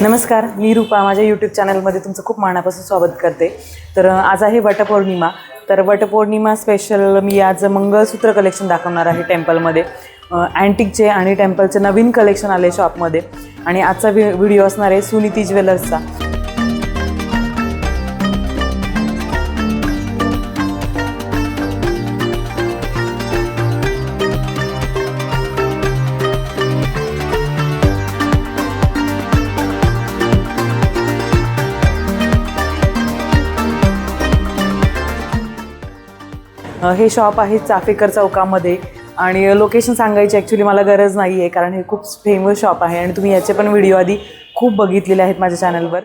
नमस्कार मी रूपा. माझ्या यूट्यूब चॅनलमध्ये तुमचं खूप मनापासून स्वागत करते. तर आज आहे वटपौर्णिमा. तर वटपौर्णिमा स्पेशल मी आज मंगळसूत्र कलेक्शन दाखवणार आहे टेम्पलमध्ये अँटिकचे आणि टेम्पलचे नवीन कलेक्शन आले शॉपमध्ये आणि आजचा व्हि व्हिडिओ असणार आहे सुनीती ज्वेलर्सचा. हे शॉप आहे चाफेकर चौकामध्ये. आणि लोकेशन सांगायची ॲक्च्युली मला गरज नाही आहे कारण हे खूप फेमस शॉप आहे आणि तुम्ही याचे पण व्हिडिओ आधी खूप बघितलेले आहेत माझ्या चॅनलवर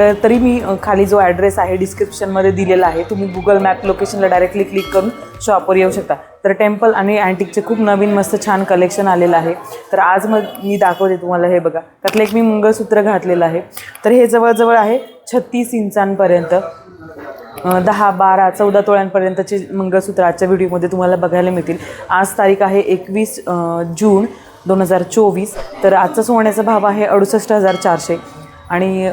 तर तरी मी खाली जो ॲड्रेस आहे डिस्क्रिप्शनमध्ये दिलेला आहे तुम्ही गुगल मॅप लोकेशनला डायरेक्टली क्लिक करून शॉपवर येऊ शकता. तर टेम्पल आणि अँटिकचे खूप नवीन मस्त छान कलेक्शन आलेलं आहे. तर आज मग मी दाखवते तुम्हाला हे बघा. त्यातलं एक मी मंगळसूत्र घातलेलं आहे. तर हे जवळजवळ आहे छत्तीस इंचांपर्यंत दहा बारा चौदा तोळ्यांपर्यंतचे मंगळसूत्र आजच्या व्हिडिओमध्ये तुम्हाला बघायला मिळतील. आज तारीख आहे एकवीस जून दोन हजार चोवीस. तर आजचा सोन्याचा भाव आहे अडुसष्ट हजार चारशे. आणि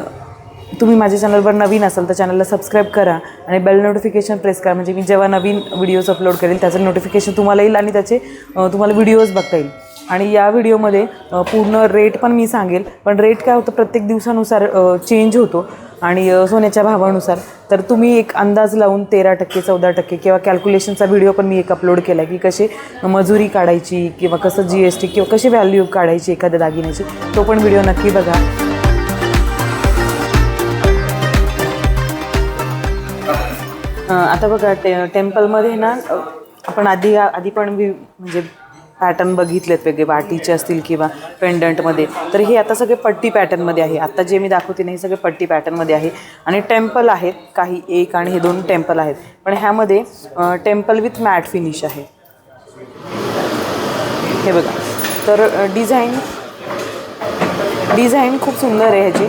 तुम्ही माझ्या चॅनलवर नवीन असाल तर चॅनलला सबस्क्राईब करा आणि बेल नोटिफिकेशन प्रेस करा. म्हणजे मी जेव्हा नवीन व्हिडिओज अपलोड करेल त्याचं नोटिफिकेशन तुम्हाला येईल आणि त्याचे तुम्हाला व्हिडिओज बघता येईल. आणि या व्हिडिओमध्ये पूर्ण रेट पण मी सांगेल. पण रेट काय होतं? प्रत्येक दिवसानुसार चेंज होतो. आणि सोन्याच्या भावानुसार. तर तुम्ही एक अंदाज लावून तेरा टक्के चौदा टक्के किंवा कॅल्क्युलेशनचा व्हिडिओ पण मी एक अपलोड केला आहे की कसे मजुरी काढायची किंवा कसं जी एस टी किंवा कशी व्हॅल्यू काढायची एखाद्या दागिन्याची तो पण व्हिडिओ नक्की बघा. आता बघा टे टेम्पलमध्ये ना आपण आधी आधी पण मी म्हणजे पॅटर्न बघितलेत वेगळे वाटीचे असतील किंवा पेंडंटमध्ये तर हे आता सगळे पट्टी पॅटर्नमध्ये आहे. आता जे मी दाखवते ना हे सगळे पट्टी पॅटर्नमध्ये आहे. आणि टेम्पल आहेत काही एक आणि हे दोन टेम्पल आहेत. पण ह्यामध्ये टेम्पल विथ मॅट फिनिश आहे. हे बघा. तर डिझाईन डिझाईन खूप सुंदर आहे ह्याची.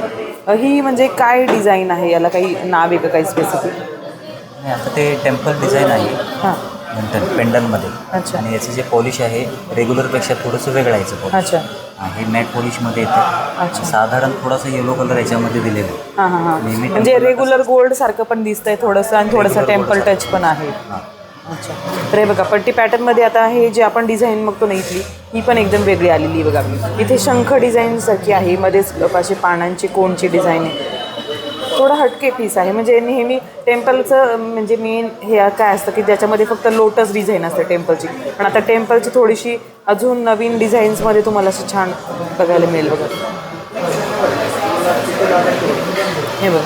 ही म्हणजे काय डिझाईन आहे? याला काही नाव आहे का काही स्पेसिफिक आता ते टेम्पल डिझाईन आहे हां. म्हणतात पेंडलमध्ये. अच्छा. आणि याचं जे पॉलिश आहे रेग्युलरपेक्षा थोडंसं वेगळं आहे याचं polish. अच्छा. हा, हे मॅट पॉलिशमध्ये येतं. अच्छा. साधारण थोडासा येलो कलर याच्यामध्ये दिलेला आहे. हां हां हां. नेहमी म्हणजे temple रेग्युलर गोल्ड सारखं पण दिसतंय थोडंसं आणि थोडंसं Regular टेम्पल टच पण आहे. हां. अच्छा. तर हे बघा पट्टी पॅटर्नमध्ये आता हे जे आपण डिझाईन बघतो ना इथली ही पण एकदम वेगळी आलेली आहे बघा. इथे शंख डिझाईन सारखी आहे मध्येच असे पानांची कोणची डिझाईन आहे. थोडा हटके पीस आहे. म्हणजे नेहमी टेम्पलचं म्हणजे मेन हे काय असतं की ज्याच्यामध्ये फक्त लोटस डिझाईन असते टेम्पलची पण आता टेम्पलची थोडीशी अजून नवीन डिझाईन्समध्ये तुम्हाला असं छान बघायला मिळेल बघा. हे बघ.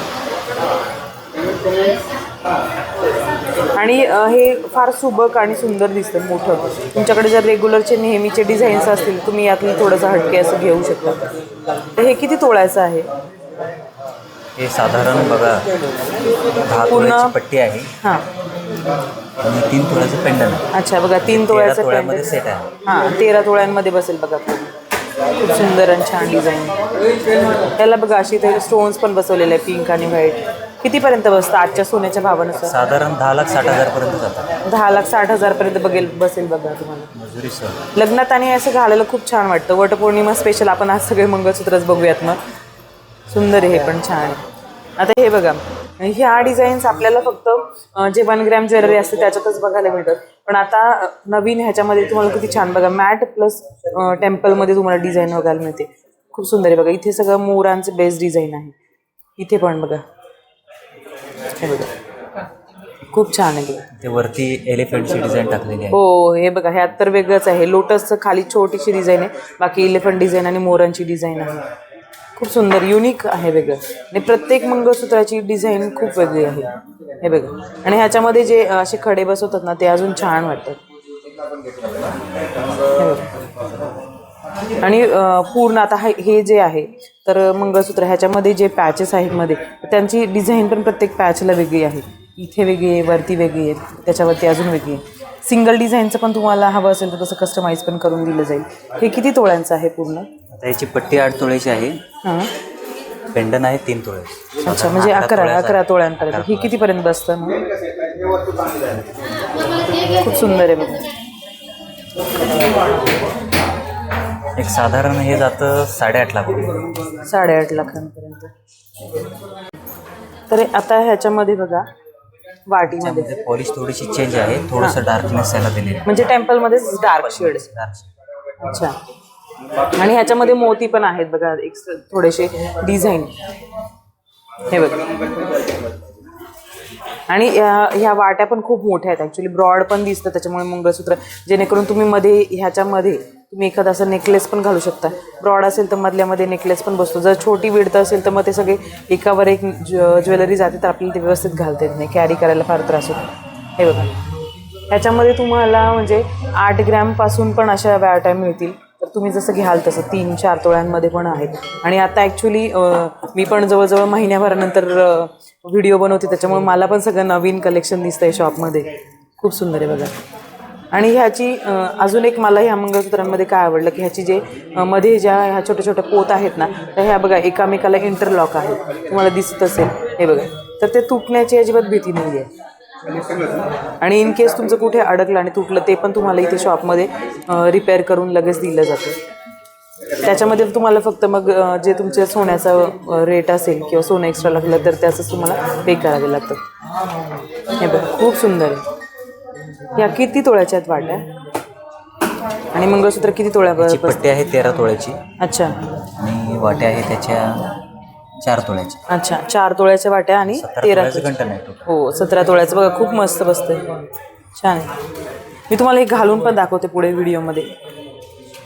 आणि हे फार सुबक आणि सुंदर दिसतं मोठं. तुमच्याकडे जर रेग्युलरचे नेहमीचे डिझाईन्स असतील तुम्ही यातलं थोडंसं हटके असं घेऊ शकता. तर हे किती तोळायचं आहे? हे साधारण बघा दहा तोळ्याची पट्टी आहे. हां. आणि तीन तोळ्याचं पेंडल आहे अच्छा बघा तीन तेरा तोळ्याचं तोळ्यामध्ये. सेट आहे. हां तेरा तोळ्यांमध्ये बसेल बघा पूर्ण. खूप सुंदर आणि छान डिझाईन त्याला बघा अशी ते स्टोन्स पण बसवलेले आहे पिंक आणि व्हाईट कितीपर्यंत बसतं? आजच्या सोन्याच्या भावानुसार? साधारण दहा लाख साठ हजारपर्यंत जातात दहा लाख साठ हजारपर्यंत बघेल बसेल बघा तुम्हाला. लग्नात आणि असं घालायला खूप छान वाटतं. वटपौर्णिमा स्पेशल आपण आज सगळे मंगळसूत्रच बघूयात मग. सुंदर आहे हे पण छान आता हे बघा ह्या डिझाईन्स आपल्याला फक्त जे वन ग्रॅम ज्वेलरी असते त्याच्यातच बघायला मिळतात. पण आता नवीन ह्याच्यामध्ये तुम्हाला किती छान बघा मॅट प्लस टेम्पलमध्ये तुम्हाला डिझाईन बघायला मिळते. खूप सुंदर आहे बघा इथे सगळं मोरांचं बेस्ट डिझाईन आहे. इथे पण बघा. हे बघा. खूप छान आहे बघा. ते वरती एलिफंटची डिझाईन टाकलेली आहे. हो हे बघा ह्यात तर वेगळंच आहे. लोटसचं खाली छोटीशी डिझाईन आहे. बाकी इलेफंट डिझाईन आणि मोरांची डिझाईन आहे. खूप सुंदर युनिक आहे वेगळं. आणि प्रत्येक मंगळसूत्राची डिझाईन खूप वेगळी आहे. हे वेगळं आणि ह्याच्यामध्ये जे असे खडे बसवतात ना ते अजून छान वाटतात. आणि पूर्ण आता हे जे आहे तर मंगळसूत्र ह्याच्यामध्ये जे पॅचेस आहेत मध्ये त्यांची डिझाईन पण प्रत्येक पॅचला वेगळी आहे. इथे वेगळी आहे वरती वेगळी आहे त्याच्यावरती अजून वेगळी आहे. सिंगल डिझाईनचं पण तुम्हाला हवं असेल तर तसं कस्टमाइज पण करून दिलं जाईल. हे किती तोळ्यांचं आहे पूर्ण? आता याची पट्टी आठ तोळ्याची आहे. हां. पेंडन आहे तीन तोळे. अच्छा म्हणजे अकरा अकरा तोळ्यांपर्यंत. ही कितीपर्यंत बसतं मग? खूप सुंदर आहे बघा. एक साधारण हे जातं साडेआठ लाख रुपये साडेआठ लाखांपर्यंत. तर आता ह्याच्यामध्ये बघा वाटीमध्ये. पॉलिश थोडीशी चेंज आहे थोडंसं डार्कनेस याला दिलेलं आहे. म्हणजे टेम्पलमध्येच डार्क शेड Dark shade. अच्छा. आणि ह्याच्यामध्ये मोती पण आहेत बघा एक थोडेसे डिझाईन हे बघा. आणि ह्या ह्या वाट्या पण खूप मोठ्या आहेत ॲक्च्युली ब्रॉड पण दिसतं त्याच्यामुळे मंगळसूत्र. जेणेकरून तुम्ही मध्ये ह्याच्यामध्ये तुम्ही एखादा असं नेकलेस पण घालू शकता. ब्रॉड असेल तर मधल्यामध्ये नेकलेस पण बसतो. जर छोटी विडत असेल तर मग ते सगळे एकावर एक ज्वेलरी जाते तर आपल्याला ते व्यवस्थित घालता येत नाही. कॅरी करायला फार त्रास होतो. हे बघा. ह्याच्यामध्ये तुम्हाला म्हणजे आठ ग्रॅमपासून पण अशा वॅट्या मिळतील. तर तुम्ही जसं घ्याल तसं तीन चार तोळ्यांमध्ये पण आहेत. आणि आता ॲक्च्युली मी पण जवळजवळ महिन्याभरानंतर व्हिडिओ बनवते. त्याच्यामुळे मला पण सगळं नवीन कलेक्शन दिसतं आहे शॉपमध्ये खूप सुंदर आहे बघा. आणि ह्याची अजून एक मला ह्या मंगळसूत्रांमध्ये काय आवडलं की ह्याची जे मध्ये ज्या ह्या छोट्या छोट्या पोत आहेत ना तर ह्या बघा एकामेकाला इंटरलॉक आहेत तुम्हाला दिसत असेल हे बघा. तर ते तुटण्याची अजिबात भीती नाही आहे आणि इन केस तुमचं कुठे अडकलं आणि तुटलं ते पण तुम्हाला इथे शॉपमध्ये रिपेअर करून लगेच दिलं जातं. त्याच्यामध्ये तुम्हाला फक्त मग जे तुमच्या सोन्याचा रेट असेल किंवा सोनं एक्स्ट्रा लागलं तर त्याचंच तुम्हाला पे करावे लागतं. हे बघ खूप सुंदर आहे. ह्या किती तोळ्याच्या आहेत वाट्या? आणि मंगळसूत्र किती तोळ्या पट्टी आहे तेरा तोळ्याची. अच्छा. आणि वाट्या आहे त्याच्या चार तोळ्याची अच्छा चार तोळ्याच्या वाट्या आणि तेरा. हो सतरा तोळ्याचं. बघा खूप मस्त बसतंय. छान आहे. मी तुम्हाला हे घालून पण दाखवते पुढे व्हिडिओमध्ये.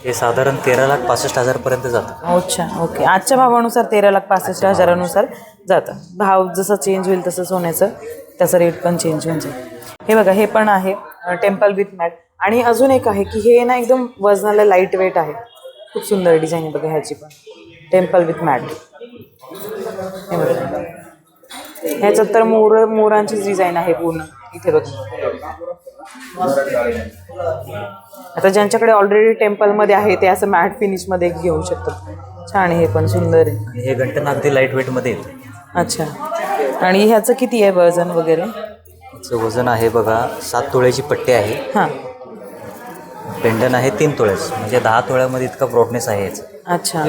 हे साधारण तेरा लाख पासष्ट हजारपर्यंत जातं. अच्छा ओके. आजच्या भावानुसार तेरा लाख पासष्ट हजारानुसार जातं. भाव जसा चेंज होईल तसं सोन्याचं त्याचा रेट पण चेंज होऊन जाईल. हे बघा हे पण आहे टेम्पल विथ मॅट आणि अजून एक आहे की हे ना एकदम वजनाला लाइट वेट आहे. खूप सुंदर डिझाईन आहे बघा ह्याची पण. टेम्पल विथ मॅट हे बघा. ह्याच्यात तर मोर मोरांचीच डिझाईन आहे पूर्ण. इथे बघा. आता ज्यांच्याकडे ऑलरेडी टेम्पलमध्ये आहे ते असं मॅट फिनिशमध्ये घेऊ शकतात. छान हे पण सुंदर आहे. हे घंटन अगदी लाइट वेटमध्ये येतं. अच्छा. आणि ह्याचं किती आहे वजन वगैरे? याचं वजन आहे बघा सात तोळ्याची पट्टी आहे. हां. पेंडन आहे तीन तोळ्याचं म्हणजे दहा तोळ्यामध्ये इतका ब्रॉडनेस आहे याचं. अच्छा.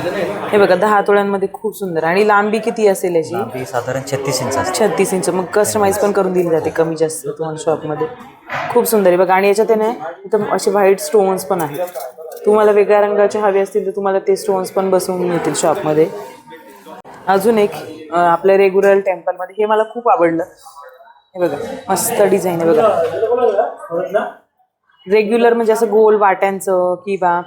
हे बघा दहा तोळ्यांमध्ये खूप सुंदर. आणि लांबी किती असेल याची? लांबी साधारण छत्तीस इंच असते. छत्तीस इंच. मग कस्टमाइज पण करून दिली जाते कमी जास्त तुम्हाला शॉपमध्ये खूप सुंदर आहे. बघा आणि याच्यात आहे ना एकदम असे व्हाईट स्टोन्स पण आहेत. तुम्हाला वेगळ्या रंगाचे हवे असतील तर तुम्हाला ते स्टोन्स पण बसवून मिळतील शॉपमध्ये अजून एक अं, आपल्या रेग्युलर टेम्पलमध्ये हे मला खूप आवडलं. हे बघा मस्त डिझाईन आहे बघा. रेग्युलर म्हणजे असं गोल वाट्यांचं किंवा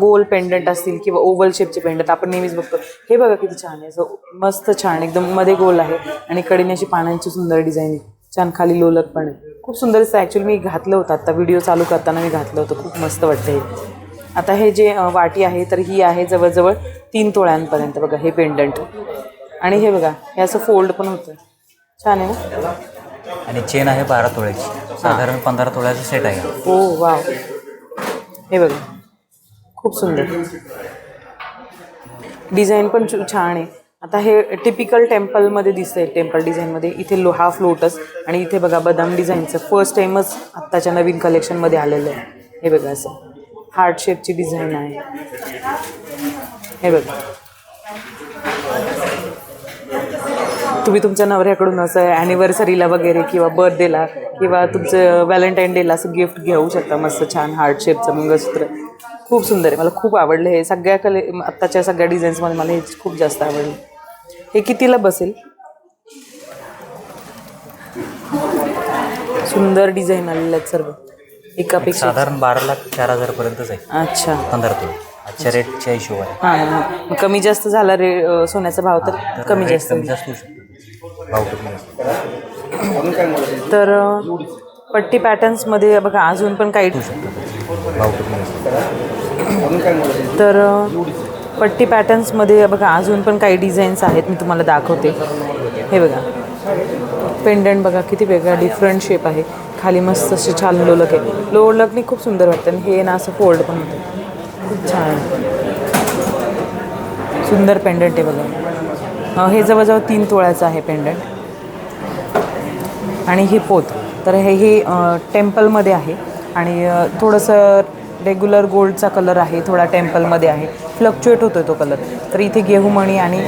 गोल पेंडंट असतील किंवा ओव्हल शेपचे पेंडंट आपण नेहमीच बघतो. हे बघा किती छान आहे. असं मस्त छान एकदम मध्ये गोल आहे आणि कडीने अशी पानांची सुंदर डिझाईन आहे. छान खाली लोलक पण आहे. खूप सुंदर दिसतं ॲक्च्युली मी घातलं होतं आता. व्हिडिओ चालू करताना मी घातलं होतं. खूप मस्त वाटतं हे. आता हे जे वाटी आहे तर ही आहे जवळजवळ तीन तोळ्यांपर्यंत बघा हे पेंडंट आणि हे बघा हे असं फोल्ड पण होतं. छान आहे ना? आणि चेन आहे बारा तोळ्याची. साधारण पंधरा तोळ्याचा सेट आहे. हो वाव हे बघा. खूप सुंदर. डिझाईन पण छो- छान आहे. आता हे टिपिकल टेम्पलमध्ये दिसतंय. टेम्पल डिझाईनमध्ये इथे लो हाफ लोटस आणि इथे बघा बदाम डिझाईनचं फर्स्ट टाईमच आत्ताच्या नवीन कलेक्शनमध्ये आलेलं आहे. हे बघा असं. हार्ट शेपची डिझाईन आहे. हे बघा. तुम्ही तुमच्या नवऱ्याकडून असं ॲनिव्हर्सरीला वगैरे किंवा बर्थडेला किंवा तुमचं व्हॅलेंटाईन डेला असं गिफ्ट घेऊ शकता. मस्त छान हार्ट शेपचं मंगळसूत्र. खूप सुंदर आहे. मला खूप आवडलं हे. सगळ्या कले आत्ताच्या सगळ्या डिझाईन्समध्ये मला हे खूप जास्त आवडलं. हे कितीला बसेल? सुंदर डिझाईन आलेले आहेत सर्व. एकापेक्षा साधारण बारा लाख चार हजारपर्यंतच आहे. अच्छा. पंधरा तोळे. आजच्या रेटच्या हिशोबाने. हां हां. कमी जास्त झाला रे सोन्याचा भाव तर कमी जास्त. जास्त होऊ शकतो. भाव कमी जास्त तर पट्टी पॅटर्न्समध्ये बघा अजून पण काही तर पट्टी पॅटर्न्समध्ये बघा अजून पण काही डिझाईन्स आहेत मी तुम्हाला दाखवते. हे बघा. पेंडंट बघा किती वेगळा डिफरंट शेप आहे. खाली मस्त असे छान लोलक आहे. लोलकनी खूप सुंदर वाटतं. आणि हे ना असं फोल्ड पण होतं. खूप छान. सुंदर पेंडंट आहे बघा. हे जवळजवळ तीन तोळ्याचं आहे पेंडंट आणि हे पोत. तर हे हे टेम्पलमध्ये आहे. आणि थोडंसं रेग्युलर गोल्डचा कलर आहे थोडा टेम्पलमध्ये आहे. फ्लक्च्युएट होतो तो कलर तर इथे गेहूमणी आणि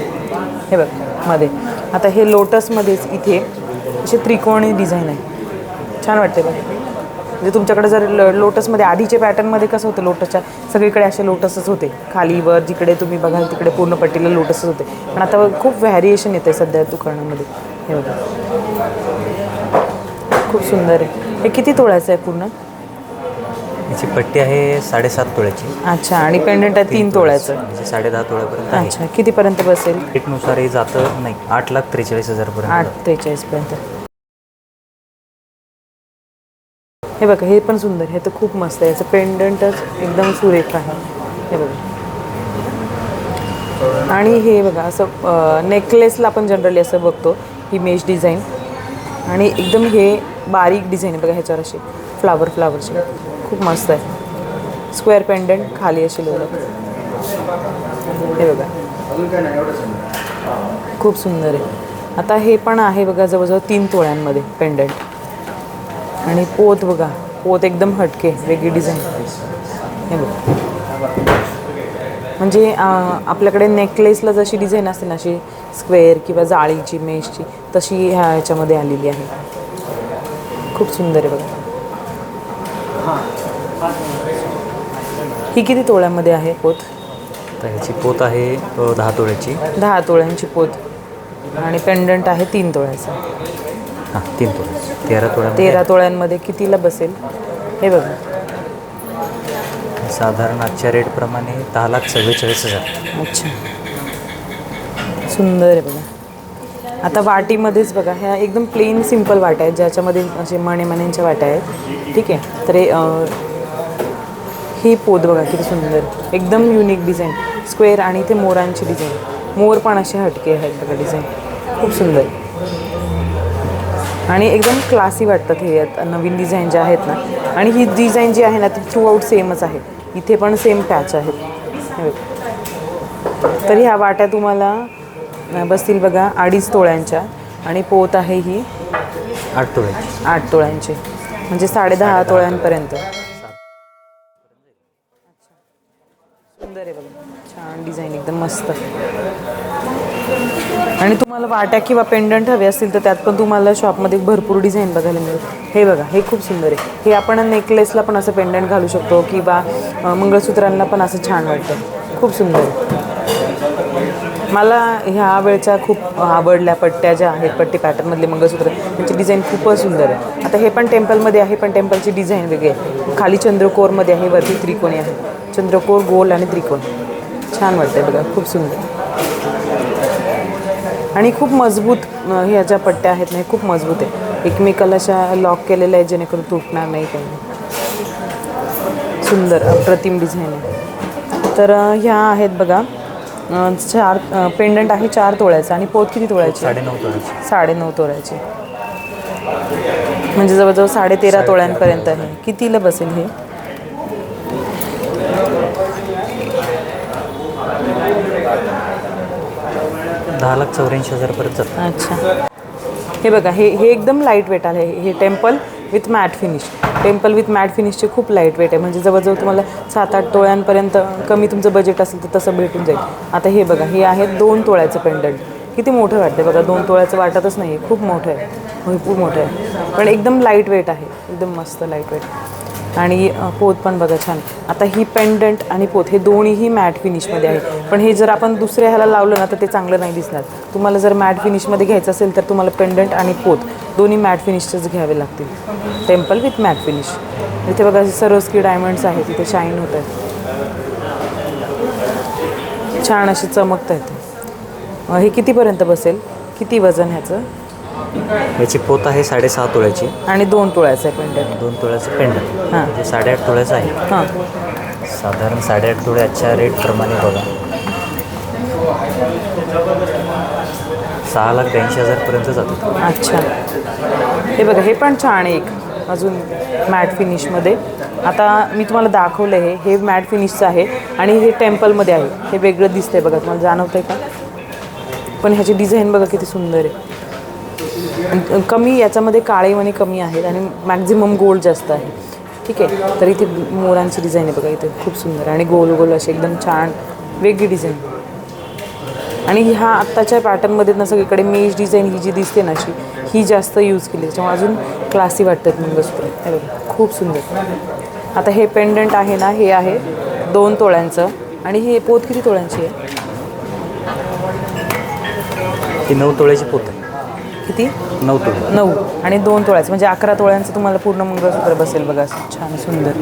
हे बघमध्ये. आता हे लोटसमध्येच इथे असे त्रिकोणी डिझाईन आहे. छान वाटते बघ. म्हणजे तुमच्याकडे जर ल- लोटसमध्ये आधीचे पॅटर्नमध्ये कसं होतं लोटसच्या? सगळीकडे असे लोटसच होते. खाली वर जिकडे तुम्ही बघाल तिकडे पूर्ण पट्टीला लोटसच होते. पण आता खूप व्हॅरिएशन येते सध्या दुकानामध्ये. हे बघा. खूप सुंदर आहे. हे किती तोळ्याचं आहे पूर्ण? याची पट्टी आहे साडेसात तोळ्याची. अच्छा आणि पेंडंट आहे तीन तोळ्याचं. म्हणजे साडे दहा तोळ्यापर्यंत आहे. अच्छा कितीपर्यंत बसेल? रेटनुसार हे जातं नाही आठ लाख त्रेचाळीस हजारपर्यंत. आठ त्रेचाळीसपर्यंत. हे बघा हे पण सुंदर हे तर खूप मस्त आहे. याचं पेंडंटच एकदम सुरेख आहे. हे बघा. आणि हे बघा असं नेकलेसला आपण जनरली असं बघतो ही मेश डिझाईन आणि एकदम हे बारीक डिझाईन आहे बघा ह्याच्यावर अशी फ्लावर फ्लावरची खूप मस्त आहे. स्क्वेअर पेंडंट खाली अशी लोक हे बघा. खूप सुंदर आहे. आता हे पण आहे बघा जवळजवळ तीन तोळ्यांमध्ये पेंडंट आणि पोत बघा पोत एकदम हटके वेगळी डिझाईन हे बघा. म्हणजे आपल्याकडे नेकलेसला जशी डिझाईन असते ना अशी स्क्वेअर किंवा जाळीची मेशची तशी ह्या ह्याच्यामध्ये आलेली आहे. खूप सुंदर आहे बघा. ही किती तोळ्यामध्ये आहे पोत? ह्याची पोत आहे दहा तोळ्याची. दहा तोळ्यांची पोत. आणि पेंडंट आहे तीन तोळ्याचं. हां तीन तोळ्याची तेरा तोळ्या तेरा तोळ्यांमध्ये कितीला बसेल? हे बघा. साधारण आजच्या रेटप्रमाणे दहा लाख चव्वेचाळीस हजार. अच्छा. सुंदर आहे बघा. आता वाटीमध्येच बघा ह्या एकदम प्लेन सिंपल वाट्या आहेत ज्याच्यामध्ये असे मणे मण्यांच्या वाट्या आहेत. ठीक आहे? तर हे ही पोत बघा किती सुंदर. एकदम युनिक डिझाईन स्क्वेअर आणि ते मोरांची डिझाईन मोर पण असे हटके आहेत बघा डिझाईन खूप सुंदर. आणि एकदम क्लासी वाटतात हे नवीन डिझाईन ज्या आहेत ना. आणि ही डिझाईन जी आहे ना ती थ्रू आऊट सेमच आहे. इथे पण सेम पॅच आहेत. तर ह्या वाट्या तुम्हाला बसतील बघा अडीच तोळ्यांच्या. आणि पोत आहे ही आठ तोळ्याची आठ तोळ्यांची. म्हणजे साडेदहा तोळ्यांपर्यंत. सुंदर आहे बघा. छान डिझाईन एकदम मस्त. तुम्हाला वाट्या किंवा पेंडंट हवे असतील तर त्यात पण तुम्हाला शॉपमध्ये भरपूर डिझाईन बघायला मिळेल. हे बघा हे खूप सुंदर आहे. हे आपण नेकलेसला पण असं पेंडंट घालू शकतो किंवा मंगळसूत्रांना पण असं छान वाटतं. खूप सुंदर आहे. मला ह्या वेळच्या खूप आवडल्या पट्ट्या ज्या आहेत पट्टी पॅटर्नमधले मंगळसूत्र त्यांची डिझाईन खूपच सुंदर आहे. आता हे पण टेम्पलमध्ये आहे पण टेम्पलची डिझाईन वेगळी आहे. खाली चंद्रकोरमध्ये आहे वरती त्रिकोणी आहे. चंद्रकोर गोल आणि त्रिकोण. छान वाटतंय बघा खूप सुंदर. आणि खूप मजबूत ह्या ज्या पट्ट्या आहेत ना हे खूप मजबूत आहे. एकमेकाला अशा लॉक केलेल्या आहेत जेणेकरून तुटणार नाही काही. सुंदर अप्रतिम डिझाईन आहे. तर ह्या आहेत बघा. चार पेंडंट आहे चार तोळ्याचं आणि पोत किती तोळ्याची? साडेनऊ तोळ्याची. साडेनऊ तोळ्याची. म्हणजे जवळजवळ साडे तेरा तोळ्यांपर्यंत आहे. कितीला बसेल हे? दहा लाख चौऱ्याऐंशी हजारपर्यंत जातं. अच्छा. हे बघा हे हे एकदम लाइट वेट आहे. हे temple with matte finish temple with matte फिनिशचे खूप लाइट वेट आहे. म्हणजे जवळजवळ तुम्हाला सात आठ तोळ्यांपर्यंत कमी तुमचं बजेट असेल तर तसं भेटून जाईल. आता हे बघा हे आहे दोन तोळ्याचं पेंडंट किती मोठं वाटतं बघा दोन तोळ्याचं वाटतच नाही आहे खूप मोठं आहे. भरपूर मोठं आहे. पण एकदम लाइट वेट आहे. एकदम मस्त लाइट वेट आणि पोत पण बघा छान. आता ही पेंडंट आणि पोत हे दोन्हीही मॅट फिनिशमध्ये आहे पण हे जर आपण दुसऱ्या ह्याला लावलं ना तर ते चांगलं नाही दिसणार. तुम्हाला जर मॅट फिनिशमध्ये घ्यायचं असेल तर तुम्हाला पेंडंट आणि पोत दोन्ही मॅट फिनिशचेच घ्यावे लागतील. टेम्पल विथ मॅट फिनिश इथे बघा सरोस्की डायमंड्स आहेत तिथे शाईन होत आहेत. छान अशी चमकत आहेत. हे कितीपर्यंत बसेल? किती वजन ह्याचं? याची पोत आहे साडेसहा तोळ्याची. आणि दोन तोळ्याचं आहे पेंडंट दोन तोळ्याचं पेंडंट हां. म्हणजे साडेआठ तोळ्याचं आहे हां. साधारण साडेआठ तोळे आजच्या रेटप्रमाणे बघा. सहा लाख ब्याऐंशी हजारपर्यंत जातात अच्छा. हे बघा हे पण छान आहे एक. अजून मॅट फिनिशमध्ये आता मी तुम्हाला दाखवलं आहे. हे मॅट फिनिशचं आहे आणि हे टेम्पलमध्ये आहे. हे वेगळं दिसतंय बघा. तुम्हाला जाणवतं आहे का? पण ह्याची डिझाईन बघा किती सुंदर आहे. कमी याच्यामध्ये काळे मणी कमी आहेत आणि मॅक्झिमम गोल्ड जास्त आहे. ठीक आहे? तर इथे मोरांची डिझाईन आहे बघा इथे खूप सुंदर आणि गोल गोल अशी एकदम छान वेगळी डिझाईन आणि ह्या आत्ताच्या पॅटर्नमध्ये ना सगळीकडे मेज डिझाईन ही जी दिसते ना अशी ही जास्त यूज केली. त्याच्यामुळे अजून क्लासी वाटतात मंगळसूत्र. हे बघा खूप सुंदर. आता हे पेंडंट आहे ना हे आहे दोन तोळ्यांचं. आणि हे पोत किती तोळ्यांची आहे? ती नऊ तोळ्याची पोत आहे. किती? नऊ तोळे. नऊ. आणि दोन तोळ्याचं. म्हणजे अकरा तोळ्यांचं तुम्हाला पूर्ण मंगळसूत्र बसेल बघा. छान सुंदर.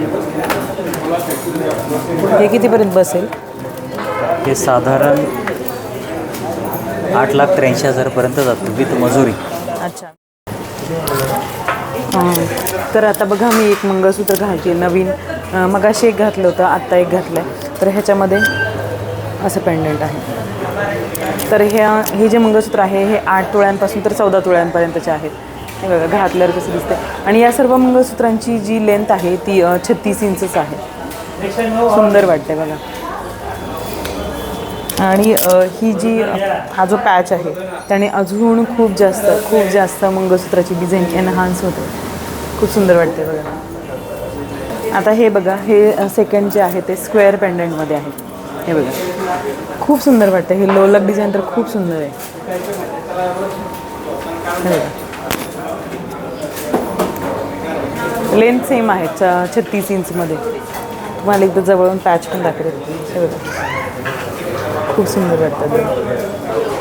हे कितीपर्यंत बसेल? हे साधारण आठ लाख त्र्याऐंशी हजारपर्यंत जातो विथ मजुरी. अच्छा. तर आता बघा मी एक मंगळसूत्र घालते नवीन. मगाशी एक घातलं होतं आत्ता एक घातलं आहे तर ह्याच्यामध्ये असं पेंडंट आहे. तर हे हे जे मंगळसूत्र आहे हे आठ तुळ्यांपासून तर चौदा तुळ्यांपर्यंतचे आहेत. हे बघा घातल्यावर कसं दिसतं आणि या सर्व मंगळसूत्रांची जी लेंथ आहे ती छत्तीस इंचच आहे. सुंदर वाटते बघा. आणि ही जी हा जो पॅच आहे त्याने अजून खूप जास्त खूप जास्त मंगळसूत्राची डिझाईन एनहान्स होते. खूप सुंदर वाटते बघा. आता हे बघा हे सेकंड जे आहे ते स्क्वेअर पेंडंटमध्ये आहे. हे बघा. खूप सुंदर वाटतं. हे लोलक डिझाईन तर खूप सुंदर आहे. लेंथ सेम आहे च छत्तीस इंचमध्ये तुम्हाला एकदा जवळून पॅच पण दाखवते. खूप सुंदर वाटतं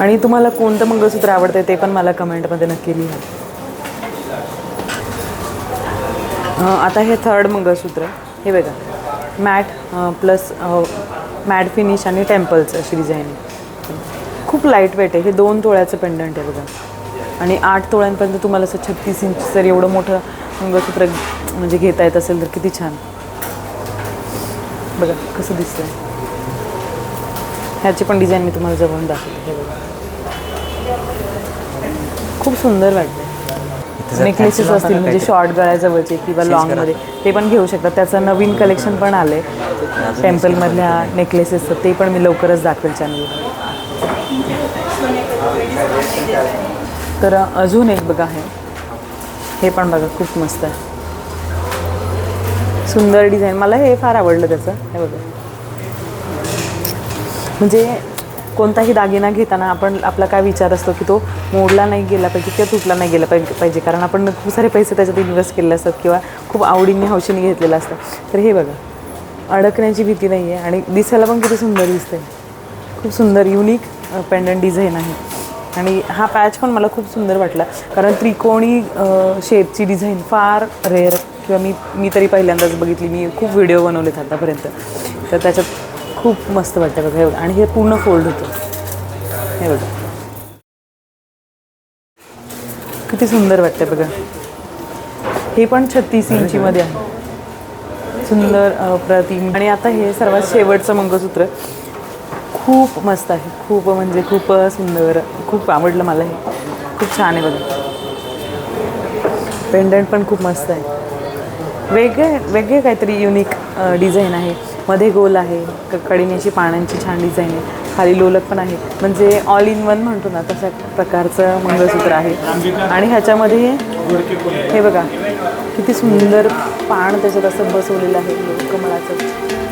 आणि तुम्हाला कोणतं मंगळसूत्र आवडतं ते पण मला कमेंटमध्ये नक्की लिहा अं, आता हे थर्ड मंगळसूत्र. हे बघा. मॅट प्लस मॅट फिनिश आणि टेम्पलचं अशी डिझाईन आहे. खूप लाइट वेट आहे. हे दोन तोळ्याचं पेंडंट आहे बघा. आणि आठ तोळ्यांपर्यंत तुम्हाला असं छत्तीस इंच जर एवढं मोठं मंगळसूत्र म्हणजे घेता येत असेल तर किती छान. बघा कसं दिसतंय. ह्याची पण डिझाईन मी तुम्हाला जवळून दाखवते. हे बघा. खूप सुंदर वाटते नेकलेसेस असतील म्हणजे शॉर्ट गळ्याजवळचे किंवा लॉंगमध्ये ते पण घेऊ शकतात त्याचं नवीन कलेक्शन पण आलं आहे टेम्पलमधल्या नेकलेसेसचं ते पण मी लवकरच दाखवेल चॅनलवर तर अजून एक बघा आहे हे पण बघा खूप मस्त आहे. सुंदर डिझाईन मला हे फार आवडलं त्याचं. हे बघा. म्हणजे कोणताही दागिना घेताना आपण आपला काय विचार असतो की तो मोडला नाही गेला पाहिजे किंवा तुटला नाही गेला पाहिजे पाहिजे. कारण आपण खूप सारे पैसे त्याच्यात इन्व्हेस्ट केलेले असतात किंवा खूप आवडीने हौशीने घेतलेलं असतं. तर हे बघा अडकण्याची भीती नाही आहे आणि दिसायला पण किती सुंदर दिसते खूप सुंदर युनिक पेंडंट डिझाईन आहे. आणि हा पॅच पण मला खूप सुंदर वाटला. कारण त्रिकोणी शेपची डिझाईन फार रेअर किंवा मी मी तरी पहिल्यांदाच बघितली. मी खूप व्हिडिओ बनवलेत आतापर्यंत. तर त्याच्यात खूप मस्त वाटतं बघा हे बघा. आणि हे पूर्ण फोल्ड होतं. हे बघा. किती सुंदर वाटतं बघा. हे पण छत्तीस इंचीमध्ये आहे. सुंदर अप्रतिम आणि आता हे सर्वात शेवटचं मंगळसूत्र. खूप मस्त आहे. खूप म्हणजे खूप सुंदर. खूप आवडलं मला हे. खूप छान आहे बघा. पेंडंट पण खूप मस्त आहे. वेगळे वेगळे काहीतरी युनिक डिझाईन आहे. मध्ये गोल आहे क कडीने पानांची छान डिझाईन आहे. खाली लोलक पण आहे. म्हणजे ऑल इन वन म्हणतो ना तशा प्रकारचं मंगळसूत्र आहे. आणि ह्याच्यामध्ये हे बघा किती सुंदर पान त्याच्यात असं बसवलेलं आहे कमळाचं